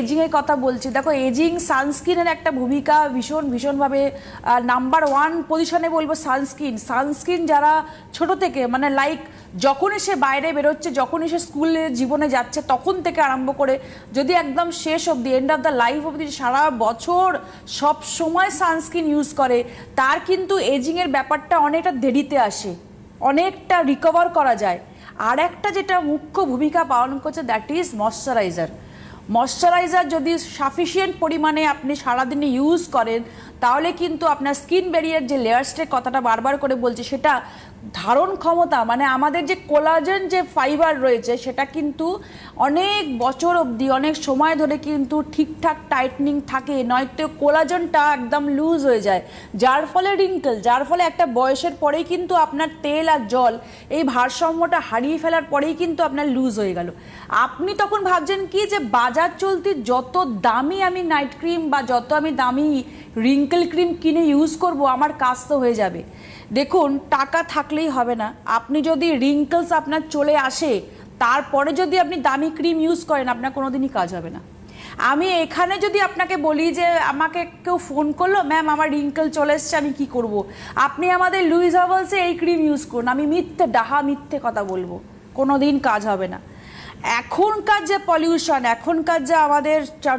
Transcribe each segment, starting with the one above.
এজিংয়ের কথা বলছি। দেখো এজিং সানস্ক্রিনের একটা ভূমিকা ভীষণ, ভীষণভাবে নাম্বার ওয়ান পজিশনে বলব সানস্ক্রিন সানস্ক্রিন যারা ছোট থেকে মানে লাইক যখনই সে বাইরে বেরোচ্ছে যখনই সে স্কুলে জীবনে যাচ্ছে, তখন থেকে আরম্ভ করে যদি একদম শেষ অবধি এন্ড অফ দ্য লাইফ অবধি সারা বছর সব সময় সানস্ক্রিন ইউজ করে, তার কিন্তু এজিংয়ের ব্যাপারটা অনেকটা দেরিতে আসে, অনেকটা রিকভার করা যায়। আর একটা যেটা মুখ্য ভূমিকা পালন করছে দ্যাট ইজ ময়শ্চারাইজার ময়শ্চারাইজার যদি সাফিসিয়েন্ট পরিমাণে আপনি সারাদিনে ইউজ করেন, তাহলে কিন্তু আপনার স্কিন ব্যারিয়ার যে লেয়ার্সটের কথাটা বারবার করে বলছি, সেটা ধারণ ক্ষমতা মানে আমাদের যে কোলাজেন যে ফাইবার রয়েছে, সেটা কিন্তু অনেক বছর অবধি, অনেক সময় ধরে কিন্তু ঠিকঠাক টাইটনিং থাকে, নয়তো কোলাজেনটা একদম লুজ হয়ে যায়। যার ফলে রিঙ্কেল যার ফলে একটা বয়সের পরেই কিন্তু আপনার তেল আর জল, এই ভারসাম্যটা হারিয়ে ফেলার পরেই কিন্তু আপনার লুজ হয়ে গেল। আপনি তখন ভাবছেন কি যে বাজার চলতি যত দামি আমি নাইট ক্রিম বা যত আমি দামি রিঙ্কেল ক্রিম কিনে ইউজ করব, আমার কাজ তো হয়ে যাবে। দেখুন, টাকা থাকলেই হবে না। আপনি যদি রিঙ্কলস আপনার চলে আসে, তারপরে যদি আপনি দামি ক্রিম ইউজ করেন, আপনার কোনোদিনই কাজ হবে না। আমি এখানে যদি আপনাকে বলি যে, আমাকে কেউ ফোন করল ম্যাম আমার রিঙ্কেল চলে এসছে, আমি কি করব। আপনি আমাদের লুইস হাভেলসে এই ক্রিম ইউজ করুন। আমি মিথ্যে, ডাহা মিথ্যে কথা বলব। কোনো দিন কাজ হবে না। এখনকার যে পলিউশন এখনকার যে আমাদের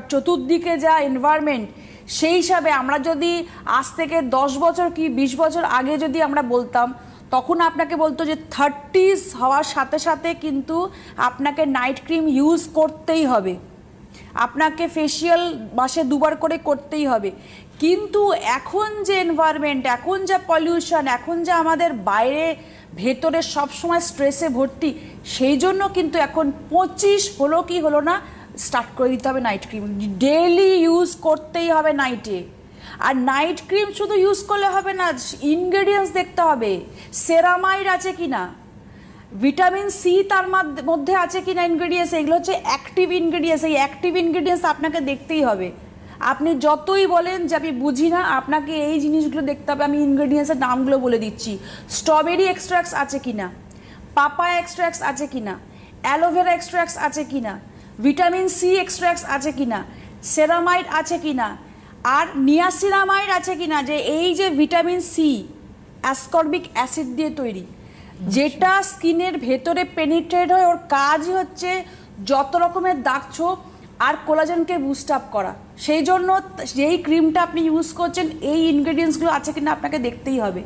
চতুর্দিকে যা এনভায়রনমেন্ট সেই হিসাবে আমরা যদি আজ থেকে দশ বছর কি বিশ বছর আগে যদি আমরা বলতাম, তখন আপনাকে বলতো যে থার্টিস হওয়ার সাথে সাথে কিন্তু আপনাকে নাইট ক্রিম ইউজ করতেই হবে। আপনাকে ফেসিয়াল মাসে দুবার করে করতেই হবে। কিন্তু এখন যে এনভায়রনমেন্ট এখন যা পলিউশন এখন যা আমাদের বাইরে, ভেতরে সবসময় স্ট্রেসে ভর্তি, সেই জন্য কিন্তু এখন পঁচিশ হলো কি হলো না স্টার্ট করে দিতে হবে নাইট ক্রিম ডেলি ইউজ করতেই হবে নাইটে আর নাইট ক্রিম শুধু ইউজ করলে হবে না ইনগ্রেডিয়েন্টস দেখতে হবে। সেরামাইড আছে কি না ভিটামিন সি তার মধ্যে আছে কি না ইনগ্রেডিয়েন্টস এগুলো হচ্ছে অ্যাক্টিভ ইনগ্রেডিয়েন্টস এই অ্যাক্টিভ ইনগ্রেডিয়েন্টস আপনাকে দেখতেই হবে। আপনি যতই বলেন যে আমি বুঝি না, আপনাকে এই জিনিসগুলো দেখতে হবে। আমি ইনগ্রেডিয়েন্টসের নামগুলো বলে দিচ্ছি। স্ট্রবেরি এক্সট্রাক্টস আছে কি না পাপা এক্সট্রাক্টস আছে কিনা? অ্যালোভেরা এক্সট্রাক্টস আছে কিনা? ভিটামিন সি এক্সট্রাক্টস আছে কি না সেরামাইড আছে কি না আর নিয়াসিনামাইড আছে কি না যে এই যে ভিটামিন সি, অ্যাসকর্বিক অ্যাসিড দিয়ে তৈরি, যেটা স্কিনের ভেতরে পেনিট্রেট হয়, ওর কাজই হচ্ছে যত রকমের দাগ ছোপ আর কোলাজেনকে বুস্ট আপ করা। সেই জন্য যেই ক্রিমটা আপনি ইউজ করছেন, এই ইনগ্রেডিয়েন্টসগুলো আছে কিনা আপনাকে দেখতেই হবে।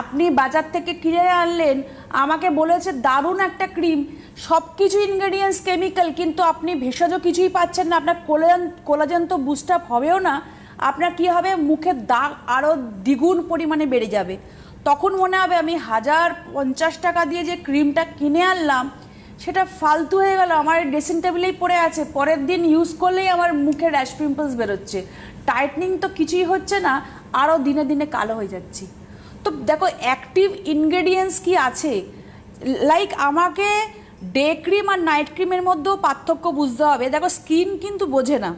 আপনি বাজার থেকে কিনে আনলেন, আমাকে বলেছে দারুণ একটা ক্রিম সব কিছু ইনগ্রেডিয়েন্টস কেমিক্যাল কিন্তু আপনি ভেষজ কিছুই পাচ্ছেন না, আপনার কোলাজেন কোলাজেন তো বুস্ট আপ হবেও না, আপনার কি হবে? মুখের দাগ আরও দ্বিগুণ পরিমাণে বেড়ে যাবে। তখন মনে হবে আমি হাজার পঞ্চাশ টাকা দিয়ে যে ক্রিমটা কিনে আনলাম, সেটা ফালতু হয়ে গেল, আমার ড্রেসিং টেবিলেই পড়ে আছে, পরের দিন ইউজ করলেই আমার মুখে র্যাশ পিম্পলস বেরোচ্ছে। টাইটনিং তো কিছুই হচ্ছে না আরও দিনে দিনে কালো হয়ে যাচ্ছি। তো দেখো অ্যাক্টিভ ইনগ্রেডিয়েন্টস কি আছে? লাইক আমাকে ডে ক্রিম আর নাইট ক্রিমের মধ্যেও পার্থক্য বুঝতে হবে। দেখো স্কিন কিন্তু বোঝে না।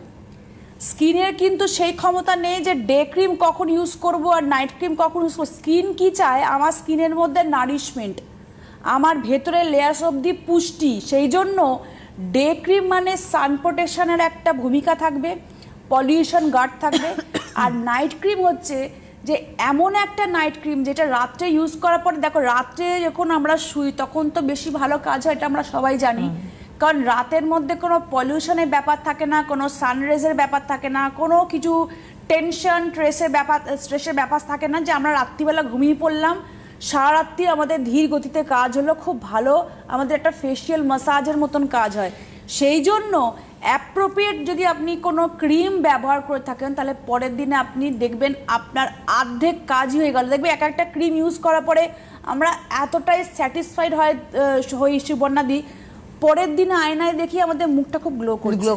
স্কিনের কিন্তু সেই ক্ষমতা নেই যে ডে ক্রিম কখন ইউজ করব আর নাইট ক্রিম কখন ইউজ করব। স্কিন কী চায়? আমার স্কিনের মধ্যে নারিশমেন্ট আমার ভেতরে লেয়ার্স অবধি পুষ্টি। সেই জন্য ডে ক্রিম মানে সান প্রোটেকশনের একটা ভূমিকা থাকবে পলিউশন গার্ড থাকবে। আর নাইট ক্রিম হচ্ছে যে এমন একটা নাইট ক্রিম যেটা রাত্রে ইউজ করার পরে দেখো রাত্রে যখন আমরা শুই তখন তো বেশি ভালো কাজ হয় এটা আমরা সবাই জানি। কারণ রাতের মধ্যে কোনো পলিউশনের ব্যাপার থাকে না কোনো সানরেজের ব্যাপার থাকে না কোনো কিছু টেনশন স্ট্রেসের ব্যাপার স্ট্রেসের ব্যাপার থাকে না যে আমরা রাত্রিবেলা ঘুমিয়ে পড়লাম। সারা রাত্রি আমাদের ধীর গতিতে কাজ হলো খুব ভালো। আমাদের একটা ফেসিয়াল মাসাজের মতন কাজ হয়। সেই জন্য অ্যাপ্রোপ্রিয়েট যদি আপনি কোনো ক্রিম ব্যবহার করে থাকেন, তাহলে পরের দিনে আপনি দেখবেন আপনার অর্ধেক কাজই হয়ে গেল। দেখবে এক একটা ক্রিম ইউজ করার পরে আমরা এতটাই স্যাটিসফাইড হয় হই দিই পরের দিনে আয়নায় দেখি আমাদের মুখটা খুব গ্লো করে গ্লো